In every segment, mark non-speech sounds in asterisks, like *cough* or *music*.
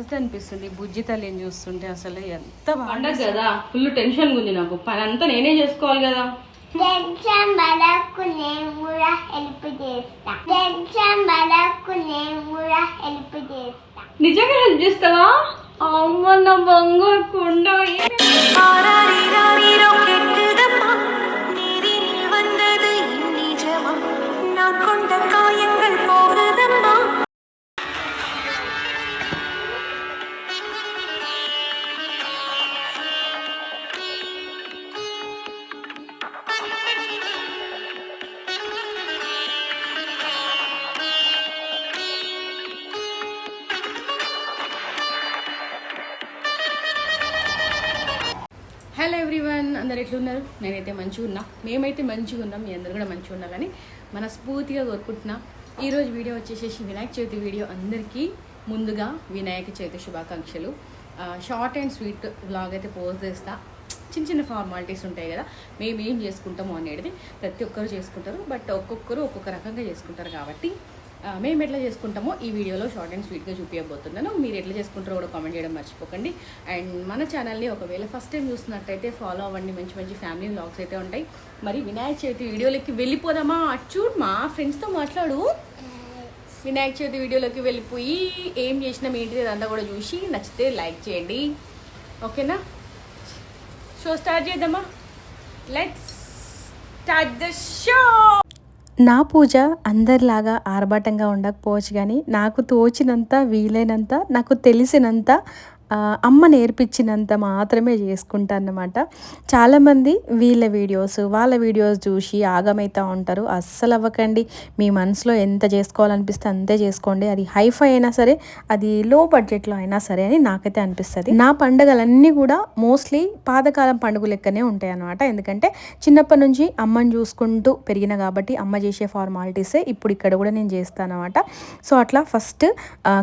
Blessed అనిపిస్తుంది. బుజ్జి తల్లిని చూస్తుంటే అసలు ఎంత పండగ కదా ఫుల్ టెన్షన్ ఉంది నాకు. పని అంతా నేనే చేసుకోవాలి కదా. టెన్షన్ పడకు నేను కూడా హెల్ప్ చేస్తా. టెన్షన్ పడకు నేను కూడా హెల్ప్ చేస్తా. నిజంగా హెల్ప్ చేస్తావా? అమ్మ నా బంగారు కొండ. నేనైతే మంచిగా ఉన్నా. మేమైతే మంచిగా ఉన్నాం మీ అందరు కూడా మంచిగా ఉండాలని మనస్ఫూర్తిగా కోరుకుంటున్నా. ఈరోజు వీడియో వచ్చేసేసి వినాయక చవితి వీడియో అందరికీ ముందుగా వినాయక చవితి శుభాకాంక్షలు. షార్ట్ అండ్ స్వీట్ బ్లాగ్ అయితే పోస్ట్ చేస్తా. చిన్న చిన్న ఫార్మాలిటీస్ ఉంటాయి కదా మేము ఏం చేసుకుంటాము అనేది ప్రతి ఒక్కరు చేసుకుంటారు. బట్ ఒక్కొక్కరు ఒక్కొక్క రకంగా చేసుకుంటారు కాబట్టి మేము ఎట్లా చేసుకుంటామో ఈ వీడియోలో షార్ట్ అండ్ స్వీట్గా చూపించబోతున్నాను మీరు ఎట్లా చేసుకుంటారో కూడా కామెంట్ చేయడం మర్చిపోకండి. అండ్ మన ఛానల్ని ఒకవేళ ఫస్ట్ టైం చూస్తున్నట్టయితే ఫాలో అవ్వండి. మంచి మంచి ఫ్యామిలీ వ్లాగ్స్ అయితే ఉంటాయి. మరి వినాయక చవితి వీడియోలోకి వెళ్ళిపోదామా? చూడు మా ఫ్రెండ్స్తో మాట్లాడు. వినాయక చవితి వీడియోలోకి వెళ్ళిపోయి ఏం చేసినాం ఏంటిది అదంతా కూడా చూసి నచ్చితే లైక్ చేయండి. ఓకేనా? షో స్టార్ట్ చేద్దామా? లెట్స్ స్టార్ట్ ద షో నా పూజ అందరిలాగా ఆర్భాటంగా ఉండకపోవచ్చు కానీ నాకు తోచినంత వీలైనంత నాకు తెలిసినంత అమ్మ నేర్పించినంత మాత్రమే చేసుకుంటా అన్నమాట చాలామంది వీళ్ళ వీడియోస్ వాళ్ళ వీడియోస్ చూసి ఆగమైతూ ఉంటారు. అస్సలు అవ్వకండి. మీ మనసులో ఎంత చేసుకోవాలనిపిస్తే అంతే చేసుకోండి. అది హైఫై అయినా సరే అది లో బడ్జెట్లో అయినా సరే అని నాకైతే అనిపిస్తుంది. నా పండుగలన్నీ కూడా మోస్ట్లీ పాతకాలం పండుగ లెక్కనే ఉంటాయి అన్నమాట ఎందుకంటే చిన్నప్పటి నుంచి అమ్మని చూసుకుంటూ పెరిగిన కాబట్టి అమ్మ చేసే ఫార్మాలిటీసే ఇప్పుడు ఇక్కడ కూడా నేను చేస్తాను అనమాట సో అట్లా ఫస్ట్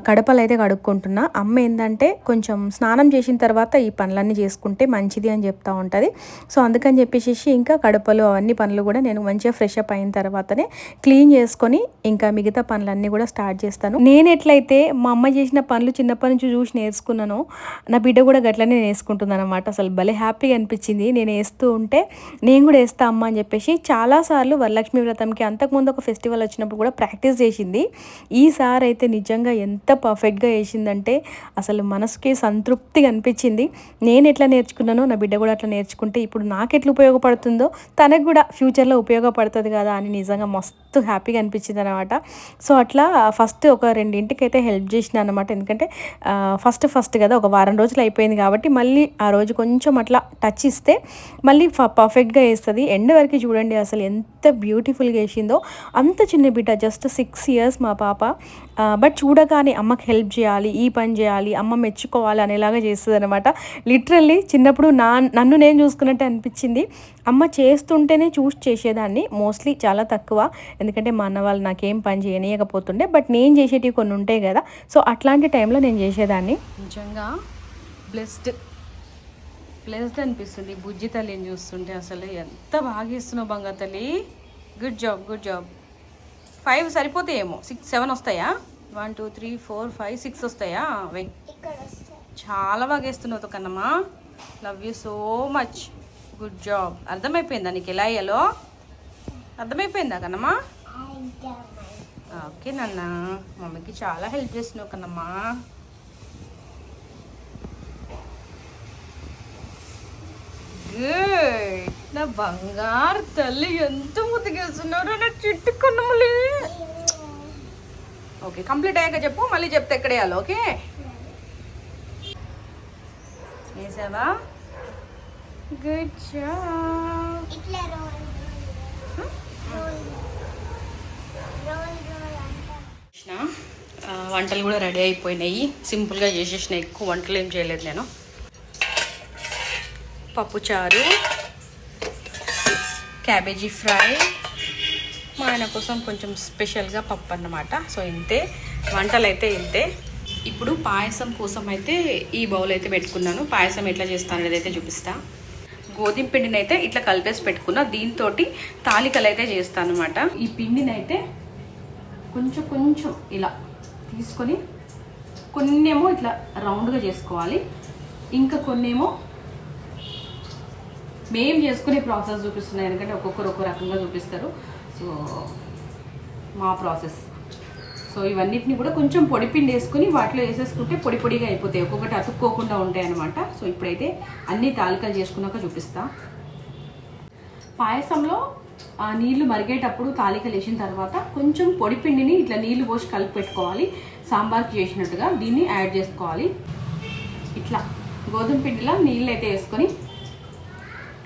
కడపలు అయితే కడుక్కుంటున్నా. అమ్మ ఏంటంటే కొంచెం స్నానం చేసిన తర్వాత ఈ పనులన్నీ చేసుకుంటే మంచిది అని చెప్తా ఉంటుంది. సో అందుకని చెప్పేసి ఇంకా కడపలు అవన్నీ పనులు కూడా నేను మంచిగా ఫ్రెష్ అప్ అయిన తర్వాతనే క్లీన్ చేసుకొని ఇంకా మిగతా పనులన్నీ కూడా స్టార్ట్ చేస్తాను. నేను ఎట్లయితే మా అమ్మ చేసిన పనులు చిన్నప్పటి నుంచి చూసి నేర్చుకున్నాను నా బిడ్డ కూడా గట్లనే నేర్చుకుంటుంది అనమాట అసలు భలే హ్యాపీగా అనిపించింది. నేను వేస్తూ ఉంటే నేను కూడా వేస్తా అమ్మ అని చెప్పేసి చాలాసార్లు వరలక్ష్మి వ్రతంకి అంతకుముందు ఒక ఫెస్టివల్ వచ్చినప్పుడు కూడా ప్రాక్టీస్ చేసింది. ఈసారి అయితే నిజంగా ఎంత పర్ఫెక్ట్గా వేసిందంటే అసలు మనసుకి సంతృప్తిగా అనిపించింది. నేను ఎట్లా నేర్చుకున్నానో నా బిడ్డ కూడా అట్లా నేర్చుకుంటే ఇప్పుడు నాకు ఎట్లా ఉపయోగపడుతుందో తనకు కూడా ఫ్యూచర్లో ఉపయోగపడుతుంది కదా అని నిజంగా మస్తు హ్యాపీగా అనిపించింది అనమాట సో అట్లా ఫస్ట్ ఒక రెండింటికి అయితే హెల్ప్ చేసిన అనమాట ఎందుకంటే ఫస్ట్ ఫస్ట్ కదా ఒక వారం రోజులు అయిపోయింది కాబట్టి మళ్ళీ ఆ రోజు కొంచెం అట్లా టచ్ ఇస్తే మళ్ళీ పర్ఫెక్ట్గా వేస్తుంది. ఎండ్ వరకు చూడండి అసలు ఎంత బ్యూటిఫుల్గా వేసిందో. అంత చిన్న బిడ్డ జస్ట్ సిక్స్ ఇయర్స్ మా పాప. బట్ చూడగానే అమ్మకి హెల్ప్ చేయాలి ఈ పని చేయాలి అమ్మ మెచ్చుకోవాలి అనేలాగా చేస్తుంది అనమాట లిటరల్లీ చిన్నప్పుడు నా నన్ను నేను చూసుకున్నట్టు అనిపించింది. అమ్మ చేస్తుంటేనే చూసి చేసేదాన్ని మోస్ట్లీ చాలా తక్కువ. ఎందుకంటే మా అన్న వాళ్ళు నాకేం పని చేయనీయకపోతుండే బట్ నేను చేసేటివి కొన్ని ఉంటాయి కదా. సో అట్లాంటి టైంలో నేను చేసేదాన్ని. నిజంగా బ్లెస్డ్ బ్లెస్డ్ అనిపిస్తుంది. బుజ్జి తల్లిని చూస్తుంటే అసలు ఎంత బాగా ఇస్తున్నావు బంగారు తల్లి. Good job good job five సరిపోతాయేమో six seven వస్తాయా? One two three four five six వస్తాయా? వెయ్ చాలా బాగా వేస్తున్నావు కన్నమ్మా. Love you so much good job అర్థమైపోయిందా నీకు ఎలా అయ్యాలో? అర్థమైపోయిందా కన్నమ్మా? ఓకే నాన్న. మమ్మీకి చాలా హెల్ప్ చేస్తున్నావు కన్నమ్మా. గుడ్ నా బంగారు తల్లి ఎంత చిట్టు ఓకే కంప్లీట్ అయ్యాక చెప్పు మళ్ళీ చెప్తే ఎక్కడ వేయాలి ఓకే? వేసావా? గుడ్ జాబ్ వంటలు కూడా రెడీ అయిపోయినాయి. సింపుల్గా చేసేసిన ఎక్కువ వంటలు ఏం చేయలేదు నేను. పప్పు చారు క్యాబేజీ ఫ్రై. మా ఆయన కోసం కొంచెం స్పెషల్గా పప్పు అన్నమాట. సో ఇంతే. వంటలు అయితే ఇంతే. ఇప్పుడు పాయసం కోసం అయితే ఈ బౌల్ అయితే పెట్టుకున్నాను. పాయసం ఎట్లా చేస్తాను అనేది అయితే చూపిస్తా. గోధుమ పిండిని అయితే ఇట్లా కలిపేసి పెట్టుకున్నా. దీంతో తాలికలు అయితే చేస్తాను అనమాట ఈ పిండిని అయితే కొంచెం కొంచెం ఇలా తీసుకొని కొన్నేమో ఇట్లా రౌండ్గా చేసుకోవాలి. ఇంకా కొన్నేమో మేము చేసుకునే ప్రాసెస్ చూపిస్తున్నాయి. ఎందుకంటే ఒక్కొక్కరు ఒక్కో రకంగా చూపిస్తారు. సో మా ప్రాసెస్. సో ఇవన్నిటిని కూడా కొంచెం పొడి పిండి వేసుకుని వాటిలో వేసేసుకుంటే పొడి పొడిగా అయిపోతాయి. ఒక్కొక్కటి అతుక్కోకుండా ఉంటాయి అనమాట సో ఇప్పుడైతే అన్ని తాలికలు చేసుకున్నాక చూపిస్తా. పాయసంలో ఆ నీళ్ళు మరిగేటప్పుడు తాలికలు వేసిన తర్వాత కొంచెం పొడి పిండిని ఇట్లా నీళ్ళు పోసి కలిపి పెట్టుకోవాలి. సాంబార్కి చేసినట్టుగా దీన్ని యాడ్ చేసుకోవాలి. ఇట్లా గోధుమ పిండిలో నీళ్ళు అయితే వేసుకొని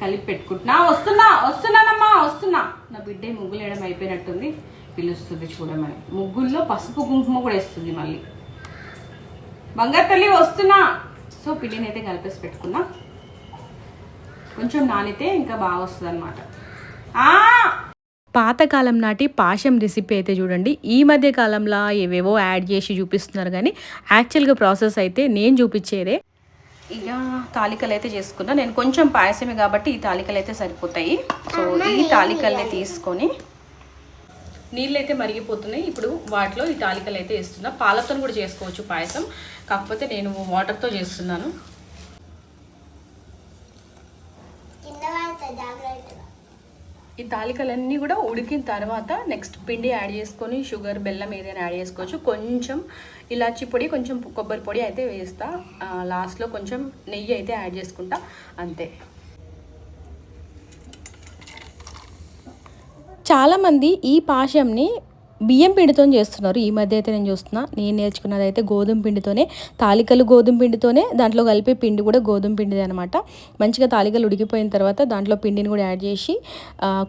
కలిపి పెట్టుకుంటున్నా. వస్తున్నా వస్తున్నానమ్మా వస్తున్నా. నా బిడ్డ ముగ్గులు వేయడం అయిపోయినట్టుంది. పిలుస్తుంది చూడమని ముగ్గుల్లో పసుపు కుంకుమ కూడా వేస్తుంది మళ్ళీ. బంగారు తల్లి వస్తున్నా. సో పిండిని అయితే కలిపేసి పెట్టుకున్నా. కొంచెం నానితే ఇంకా బాగా వస్తుంది అనమాట పాతకాలం నాటి పాశం రెసిపీ అయితే చూడండి. ఈ మధ్య కాలంలో ఏవేవో యాడ్ చేసి చూపిస్తున్నారు కానీ యాక్చువల్గా ప్రాసెస్ అయితే నేను చూపించేదే ఇక తాలికలు అయితే చేసుకున్నా. నేను కొంచెం పాయసమే కాబట్టి ఈ తాలికలు అయితే సరిపోతాయి. సో ఈ తాలికల్ని తీసుకొని నీళ్ళు అయితే మరిగిపోతున్నాయి. ఇప్పుడు వాటిలో ఈ తాలికలు అయితే వేస్తున్నా. పాలతో కూడా చేసుకోవచ్చు పాయసం. కాకపోతే నేను వాటర్తో చేస్తున్నాను కింద పడతా జాగ్రత్తగా ఈ తాలికలన్నీ కూడా ఉడికిన తర్వాత నెక్స్ట్ పిండి యాడ్ చేసుకొని షుగర్ బెల్లం ఏదైనా యాడ్ చేసుకోవచ్చు. కొంచెం ఇలాచి పొడి కొంచెం కొబ్బరి పొడి అయితే వేస్తా. లాస్ట్లో కొంచెం నెయ్యి అయితే యాడ్ చేసుకుంటా. అంతే. చాలామంది ఈ పాశంని బియ్యం పిండితో చేస్తున్నారు. ఈ మధ్య అయితే నేను చూస్తున్నా నేను నేర్చుకున్నది అయితే గోధుమ పిండితోనే తాలికలు గోధుమ పిండితోనే దాంట్లో కలిపే పిండి కూడా గోధుమ పిండిది అనమాట మంచిగా తాలికలు ఉడికిపోయిన తర్వాత దాంట్లో పిండిని కూడా యాడ్ చేసి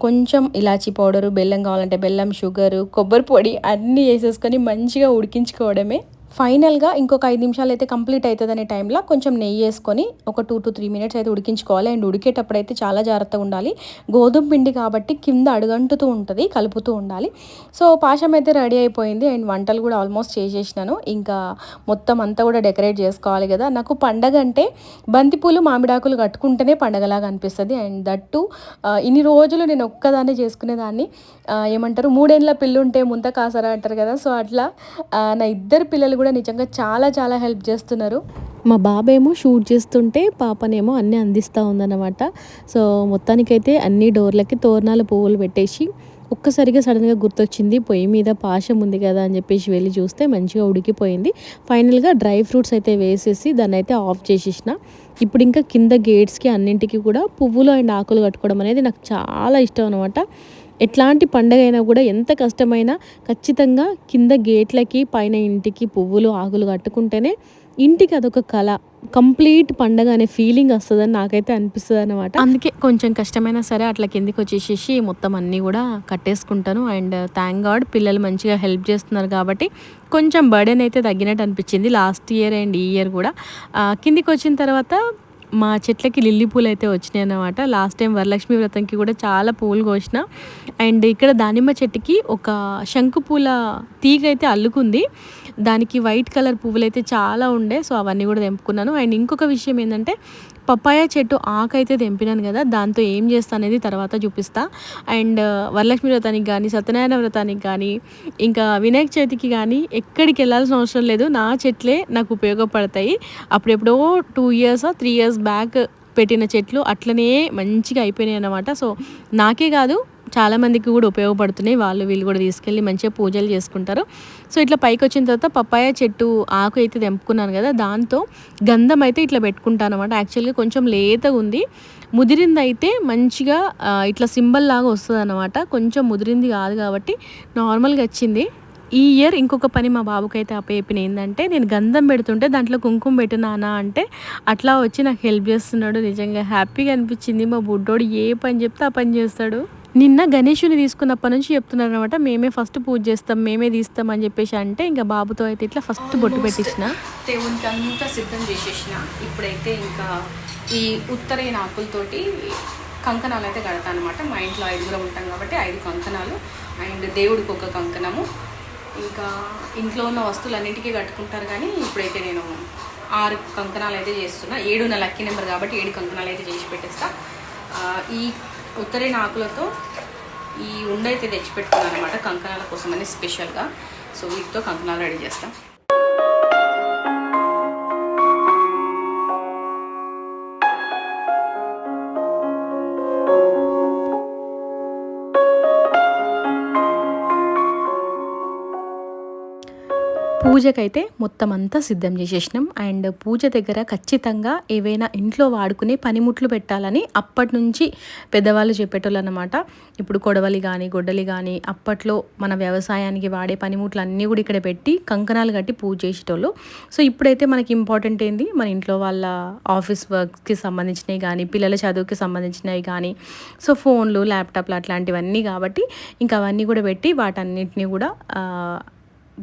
కొంచెం ఇలాచీ పౌడరు బెల్లం కావాలంటే బెల్లం షుగరు కొబ్బరి పొడి అన్నీ వేసేసుకొని మంచిగా ఉడికించుకోవడమే. ఫైనల్గా ఇంకొక ఐదు నిమిషాలు అయితే కంప్లీట్ అవుతుంది అనే టైంలో కొంచెం నెయ్యి వేసుకొని ఒక టూ టు త్రీ మినిట్స్ అయితే ఉడికించుకోవాలి. అండ్ ఉడికేటప్పుడు అయితే చాలా జాగ్రత్తగా ఉండాలి. గోధుమ పిండి కాబట్టి కింద అడుగంటుతూ ఉంటుంది కలుపుతూ ఉండాలి. సో పాశం అయితే రెడీ అయిపోయింది. అండ్ వంటలు కూడా ఆల్మోస్ట్ చేసేసినాను. ఇంకా మొత్తం అంతా కూడా డెకరేట్ చేసుకోవాలి కదా. నాకు పండగ అంటే బంతిపూలు మామిడాకులు కట్టుకుంటేనే పండగలాగా అనిపిస్తుంది. అండ్ దట్టు ఇన్ని రోజులు నేను ఒక్కదాన్నే చేసుకునేదాన్ని. ఏమంటారు మూడేళ్ళ పిల్లుంటే ముంత కాసరా అంటారు కదా. సో అట్లా నా ఇద్దరు పిల్లలు కూడా నిజంగా చాలా చాలా హెల్ప్ చేస్తున్నారు. మా బాబేమో షూట్ చేస్తుంటే పాపనేమో అన్నీ అందిస్తూ ఉందన్నమాట. సో మొత్తానికైతే అన్ని డోర్లకి తోరణాలు పువ్వులు పెట్టేసి ఒక్కసారిగా సడన్గా గుర్తొచ్చింది పొయ్యి మీద పాశం ఉంది కదా అని చెప్పేసి వెళ్ళి చూస్తే మంచిగా ఉడికిపోయింది. ఫైనల్గా డ్రై ఫ్రూట్స్ అయితే వేసేసి దాన్ని అయితే ఆఫ్ చేసేసిన. ఇప్పుడు ఇంకా కింద గేట్స్కి అన్నింటికి కూడా పువ్వులు అండ్ ఆకులు కట్టుకోవడం అనేది నాకు చాలా ఇష్టం అనమాట ఎట్లాంటి పండగ అయినా కూడా ఎంత కష్టమైనా ఖచ్చితంగా కింద గేట్లకి పైన ఇంటికి పువ్వులు ఆకులు కట్టుకుంటేనే ఇంటికి అదొక కళ. కంప్లీట్ పండగ అనే ఫీలింగ్ వస్తుందని నాకైతే అనిపిస్తుంది అనమాట అందుకే కొంచెం కష్టమైనా సరే అట్లా కిందికి వచ్చేసేసి మొత్తం అన్నీ కూడా కట్టేసుకుంటాను. అండ్ థ్యాంక్ గాడ్ పిల్లలు మంచిగా హెల్ప్ చేస్తున్నారు కాబట్టి కొంచెం బర్డెన్ అయితే తగ్గినట్టు అనిపించింది లాస్ట్ ఇయర్ అండ్ ఈ ఇయర్ కూడా. కిందికి వచ్చిన తర్వాత మా చెట్లకి లిల్లీ పూలు అయితే వచ్చినాయి అన్నమాట. లాస్ట్ టైం వరలక్ష్మి వ్రతంకి కూడా చాలా పూలు కోసిన. అండ్ ఇక్కడ దానిమ్మ చెట్టుకి ఒక శంకు పూల తీగ అయితే అల్లుకుంది. దానికి వైట్ కలర్ పువ్వులు అయితే చాలా ఉండే సో అవన్నీ కూడా తెంపుకున్నాను. అండ్ ఇంకొక విషయం ఏంటంటే పప్పాయ చెట్టు ఆకు అయితే తెంపినాను కదా దాంతో ఏం చేస్తా అనేది తర్వాత చూపిస్తా. అండ్ వరలక్ష్మి వ్రతానికి కానీ సత్యనారాయణ వ్రతానికి కానీ ఇంకా వినాయక చవితికి కానీ ఎక్కడికి వెళ్ళాల్సిన అవసరం లేదు. నా చెట్లే నాకు ఉపయోగపడతాయి. అప్పుడెప్పుడో two years three years back పెట్టిన చెట్లు అట్లనే మంచిగా అయిపోయినాయి అన్నమాట. సో నాకే కాదు చాలామందికి కూడా ఉపయోగపడుతున్నాయి. వాళ్ళు వీళ్ళు కూడా తీసుకెళ్ళి మంచిగా పూజలు చేసుకుంటారు. సో ఇట్లా పైకి వచ్చిన తర్వాత పప్పాయ చెట్టు ఆకు అయితే తెంపుకున్నాను కదా దాంతో గంధం అయితే ఇట్లా పెట్టుకుంటాను అనమాట యాక్చువల్గా కొంచెం లేతగా ఉంది. ముదిరింది అయితే మంచిగా ఇట్లా సింబల్ లాగా వస్తుంది అనమాట కొంచెం ముదిరింది కాదు కాబట్టి నార్మల్గా వచ్చింది. ఈ ఇయర్ ఇంకొక పని మా బాబుకి అయితే అప్పచెప్పిన ఏంటంటే నేను గంధం పెడుతుంటే దాంట్లో కుంకుమ పెట్టినానా అంటే అట్లా వచ్చి నాకు హెల్ప్ చేస్తున్నాడు. నిజంగా హ్యాపీగా అనిపించింది. మా బుడ్డోడు ఏ పని చెప్తే ఆ పని చేస్తాడు. నిన్న గణేషుని తీసుకున్నప్పటి నుంచి చెప్తున్నారు అనమాట మేమే ఫస్ట్ పూజ చేస్తాం మేమే తీస్తాం అని చెప్పేసి అంటే ఇంకా బాబుతో అయితే ఇట్లా ఫస్ట్ బొట్టు పెట్టించిన దేవునికి అంతా సిద్ధం చేసేసిన. ఇప్పుడైతే ఇంకా ఈ ఉత్తరైన ఆకులతోటి కంకణాలు అయితే కడతాను అనమాట మా ఇంట్లో ఐదుగురం ఉంటాం కాబట్టి ఐదు కంకణాలు. అండ్ దేవుడికి ఒక కంకణము. ఇంకా ఇంట్లో ఉన్న వస్తువులన్నింటికీ కట్టుకుంటారు కానీ ఇప్పుడైతే నేను ఆరు కంకణాలు అయితే చేస్తున్నా. ఏడు నా లక్కీ నెంబర్ కాబట్టి ఏడు కంకణాలు అయితే చేసి పెట్టేస్తా. ఈ ఉత్తరైన ఆకులతో ఈ ఉండైతే తెచ్చిపెట్టుకున్నాను అనమాట కంకణాల కోసం అని స్పెషల్గా సో వీటితో కంకణాలు రెడీ చేస్తాం. పూజకైతే మొత్తం అంతా సిద్ధం చేసేసినాం. అండ్ పూజ దగ్గర ఖచ్చితంగా ఏవైనా ఇంట్లో వాడుకునే పనిముట్లు పెట్టాలని అప్పటి నుంచి పెద్దవాళ్ళు చెప్పేటోళ్ళు అనమాట ఇప్పుడు కొడవలి కానీ గొడ్డలి కానీ అప్పట్లో మన వ్యవసాయానికి వాడే పనిముట్లు అన్నీ కూడా ఇక్కడ పెట్టి కంకణాలు కట్టి పూజ చేసేటోళ్ళు. సో ఇప్పుడైతే మనకి ఇంపార్టెంట్ ఏంది? మన ఇంట్లో వాళ్ళ ఆఫీస్ వర్క్కి సంబంధించినవి కానీ పిల్లల చదువుకి సంబంధించినవి కానీ సో ఫోన్లు ల్యాప్టాప్లు అట్లాంటివన్నీ కాబట్టి ఇంకా అవన్నీ కూడా పెట్టి వాటన్నిటిని కూడా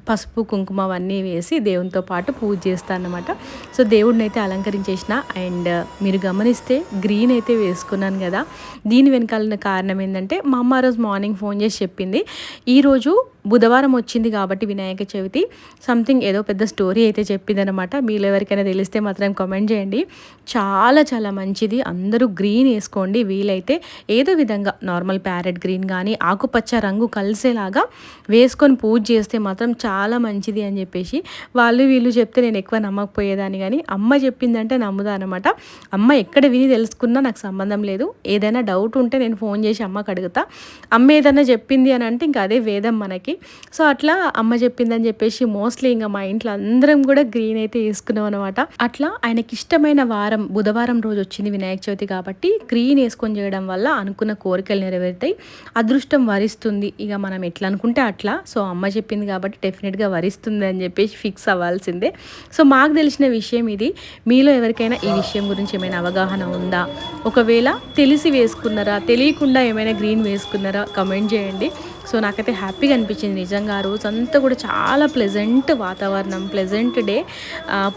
పసుపు కుంకుమ అవన్నీ వేసి దేవునితో పాటు పూజ చేస్తాను అనమాట సో దేవుడిని అయితే అలంకరించేసిన అండ్ మీరు గమనిస్తే గ్రీన్ అయితే వేసుకున్నాను కదా. దీని వెనకాలన్న కారణం ఏంటంటే మా అమ్మ రోజు మార్నింగ్ ఫోన్ చేసి చెప్పింది ఈరోజు బుధవారం వచ్చింది కాబట్టి వినాయక చవితి. సంథింగ్ ఏదో పెద్ద స్టోరీ అయితే చెప్పిందనమాట మీలో ఎవరికైనా తెలిస్తే మాత్రం కామెంట్ చేయండి. చాలా చాలా మంచిది. అందరూ గ్రీన్ వేసుకోండి. వీలైతే ఏదో విధంగా నార్మల్ ప్యారెట్ గ్రీన్ కానీ ఆకుపచ్చ రంగు కలిసేలాగా వేసుకొని పూజ చేస్తే మాత్రం చాలా మంచిది అని చెప్పేసి వాళ్ళు వీళ్ళు చెప్తే నేను ఎక్కువ నమ్మకపోయేదాన్ని కానీ అమ్మ చెప్పిందంటే నమ్ముదా అనమాట అమ్మ ఎక్కడ విని తెలుసుకున్నా నాకు సంబంధం లేదు. ఏదైనా డౌట్ ఉంటే నేను ఫోన్ చేసి అమ్మకు అడుగుతా. అమ్మ ఏదైనా చెప్పింది అని అంటే ఇంకా అదే వేదం మనకి. సో అట్లా అమ్మ చెప్పిందని చెప్పేసి మోస్ట్లీ ఇంకా మా ఇంట్లో అందరం కూడా గ్రీన్ అయితే వేసుకున్నాం అనమాట అట్లా ఆయనకి ఇష్టమైన వారం బుధవారం రోజు వచ్చింది వినాయక చవితి కాబట్టి గ్రీన్ వేసుకొని చేయడం వల్ల అనుకున్న కోరికలు నెరవేరుతాయి. అదృష్టం వరిస్తుంది. ఇక మనం ఎట్లా అనుకుంటే అట్లా. సో అమ్మ చెప్పింది కాబట్టి డెఫినెట్గా వరిస్తుంది అని చెప్పేసి ఫిక్స్ అవ్వాల్సిందే. సో మాకు తెలిసిన విషయం ఇది. మీలో ఎవరికైనా ఈ విషయం గురించి ఏమైనా అవగాహన ఉందా? ఒకవేళ తెలిసి వేసుకున్నారా? తెలియకుండా ఏమైనా గ్రీన్ వేసుకున్నారా? కమెంట్ చేయండి. సో నాకైతే హ్యాపీగా అనిపించింది. నిజంగా ఆ రోజు అంతా కూడా చాలా ప్లెజెంట్ వాతావరణం ప్లెజెంట్ డే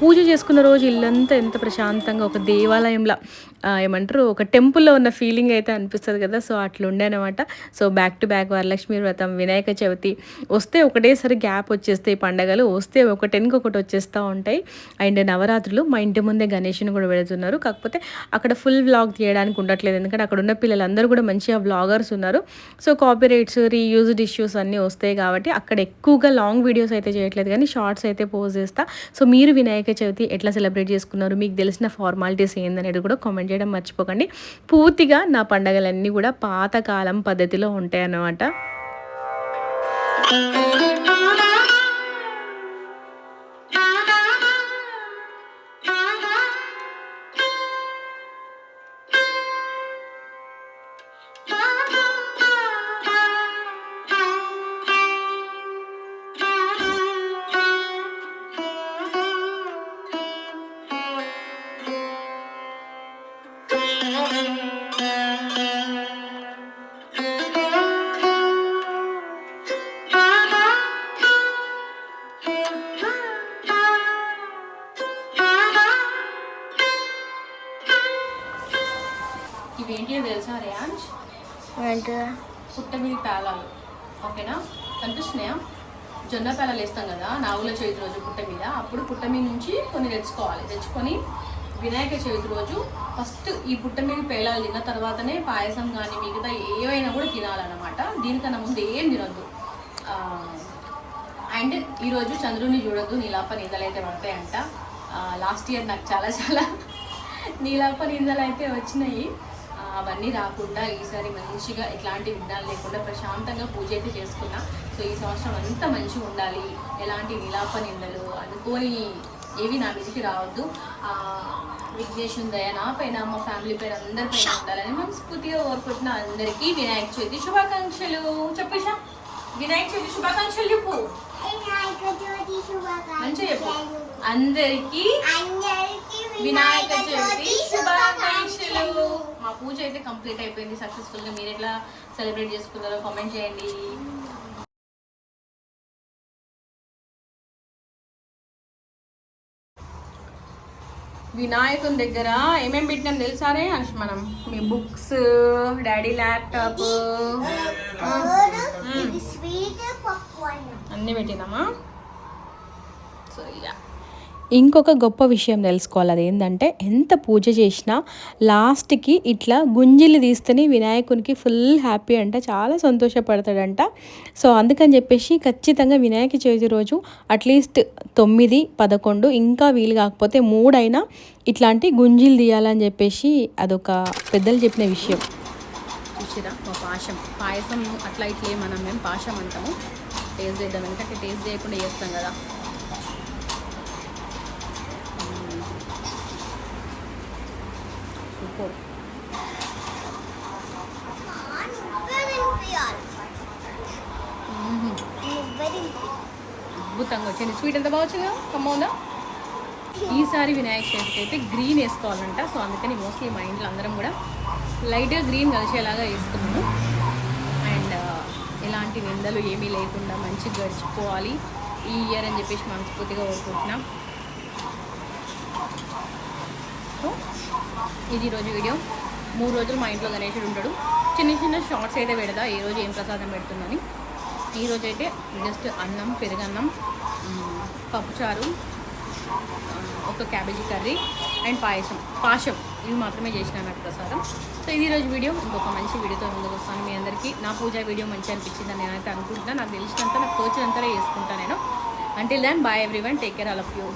పూజ చేసుకున్న రోజు ఇల్లంతా ఎంత ప్రశాంతంగా ఒక దేవాలయంలో. ఏమంటారు ఒక టెంపుల్లో ఉన్న ఫీలింగ్ అయితే అనిపిస్తుంది కదా. సో అట్లా ఉండేనమాట so back to back Varalakshmi Vratam Vinayaka Chavithi వస్తే ఒకటేసారి గ్యాప్ వచ్చేస్తాయి పండగలు. వస్తే ఒక టెన్కి ఒకటి వచ్చేస్తూ ఉంటాయి. అండ్ నవరాత్రులు మా ఇంటి ముందే గణేష్ని కూడా పెడుతున్నారు. కాకపోతే అక్కడ ఫుల్ వ్లాగ్ తీయడానికి ఉండట్లేదు. ఎందుకంటే అక్కడ ఉన్న పిల్లలందరూ కూడా మంచిగా వ్లాగర్స్ ఉన్నారు. సో కాపీరైట్స్ రీయూజ్డ్ ఇష్యూస్ అన్నీ వస్తాయి కాబట్టి అక్కడ ఎక్కువగా లాంగ్ వీడియోస్ అయితే చేయట్లేదు. కానీ షార్ట్స్ అయితే పోస్ట్ చేస్తా. సో మీరు వినాయక చవితి ఎట్లా సెలబ్రేట్ చేసుకున్నారు? మీకు తెలిసిన ఫార్మాలిటీస్ ఏందనేది కూడా కామెంట్ చేయడం మర్చిపోకండి. పూర్తిగా నా పండగలన్నీ కూడా పాతకాలం పద్ధతిలో ఉంటాయి అన్నమాట ఇవేంటి తెలుసా రేయాంజ్? పుట్ట మీద పేలాలు. ఓకేనా? కనిపిస్తున్నాయా? జొన్న పేలాలు వేస్తాం కదా నాగుల చవితి రోజు పుట్ట మీద అప్పుడు పుట్ట మీద నుంచి కొన్ని తెచ్చుకోవాలి. తెచ్చుకొని వినాయక చవితి రోజు ఫస్ట్ ఈ పుట్ట మీద పేలాలు తిన్న తర్వాతనే పాయసం కానీ మిగతా ఏవైనా కూడా తినాలన్నమాట. దీనికన్నా ముందు ఏం తినొద్దు. అండ్ ఈరోజు చంద్రుని చూడొద్దు నీలాప నిందలు అయితే పడతాయంట లాస్ట్ ఇయర్ నాకు చాలా చాలా *laughs* నీలాప నిందలు అయితే వచ్చినాయి. అవన్నీ రాకుండా ఈసారి మంచిగా ఎట్లాంటి విఘ్నాలు లేకుండా ప్రశాంతంగా పూజ అయితే చేసుకున్నా. సో ఈ సంవత్సరం అంతా మంచిగా ఉండాలి. ఎలాంటి నీలాప నిందలు అనుకోని ఏవి నా మీదకి రావద్దు. విఘ్నేశ్వర దయ నా పైన మా ఫ్యామిలీ పైన అందరి పైన ఉండాలని మనస్ఫూర్తిగా కోరుకుంటున్న అందరికీ వినాయక చవితి శుభాకాంక్షలు. చెప్పేశా వినాయక చవితి శుభాకాంక్షలు చెప్పు. మంచిగా చెప్పు. అందరికీ అందరికీ వినాయక చవితి శుభాకాంక్షలు. మా పూజ అయితే కంప్లీట్ అయిపోయింది. సక్సెస్ఫుల్గా మీరు ఎట్లా సెలబ్రేట్ చేసుకున్నారో కామెంట్ చేయండి. వినాయకుని దగ్గర ఏమేమి పెట్టినాం తెలుసారే అనుష్ మనం? మీ బుక్స్ డాడీ ల్యాప్టాప్ అన్నీ. పెట్టినామా? సో యా ఇంకొక గొప్ప విషయం తెలుసుకోవాలి. అదేంటంటే ఎంత పూజ చేసినా లాస్ట్కి ఇట్లా గుంజిలు తీస్తేనే వినాయకునికి ఫుల్ హ్యాపీ అంట చాలా సంతోషపడతాడంట. సో అందుకని చెప్పేసి ఖచ్చితంగా వినాయక చవితి రోజు అట్లీస్ట్ తొమ్మిది పదకొండు ఇంకా వీలు కాకపోతే మూడైనా ఇట్లాంటి గుంజిలు తీయాలని చెప్పేసి అదొక పెద్దలు చెప్పిన విషయం. చూసిరా మా పాశం పాయసం అట్లా ఇట్లా మనం మేము పాశం అంటాము. టేస్ట్ చేద్దాం. ఎందుకంటే టేస్ట్ చేయకుండా చేస్తాం కదా సరిపోదు మ్మ్. అద్భుతంగా వచ్చింది. స్వీట్ ఎంత బాగా వచ్చిందా? కమ్మవుందా ఈసారి వినాయక చవితికి అయితే గ్రీన్ వేసుకోవాలంట. సో అందుకని మోస్ట్లీ మా ఇంట్లో అందరం కూడా లైట్గా గ్రీన్ కలిసేలాగా వేసుకున్నాము అండ్ uh, ఎలాంటి నిందలు ఏమీ లేకుండా మంచిగా గడిచిపోవాలి ఈ ఇయర్ అని చెప్పేసి మనస్ఫూర్తిగా కోరుకుంటున్నాం. సో ఇది ఈరోజు వీడియో మూడు రోజులు మా ఇంట్లో గణేశుడు ఉంటాడు. చిన్న చిన్న షార్ట్స్ అయితే పెడదా ఏ రోజు ఏం ప్రసాదం పెడుతుందని. ఈ అయితే జస్ట్ అన్నం పెరుగన్నం పప్పుచారు ఒక క్యాబేజీ కర్రీ అండ్ పాయసం. పాశం. ఇవి మాత్రమే చేసిన నాకు ప్రసాదం. సో ఇది రోజు వీడియో. ఇంకొక మంచి వీడియోతో ముందుకు వస్తాను. మీ అందరికీ నా పూజ వీడియో మంచి అనిపించిందని నేనైతే అనుకుంటున్నాను నాకు తెలిసినంత నాకు తోచినంతనే చేసుకుంటాను నేను. Until then bye everyone take care all of you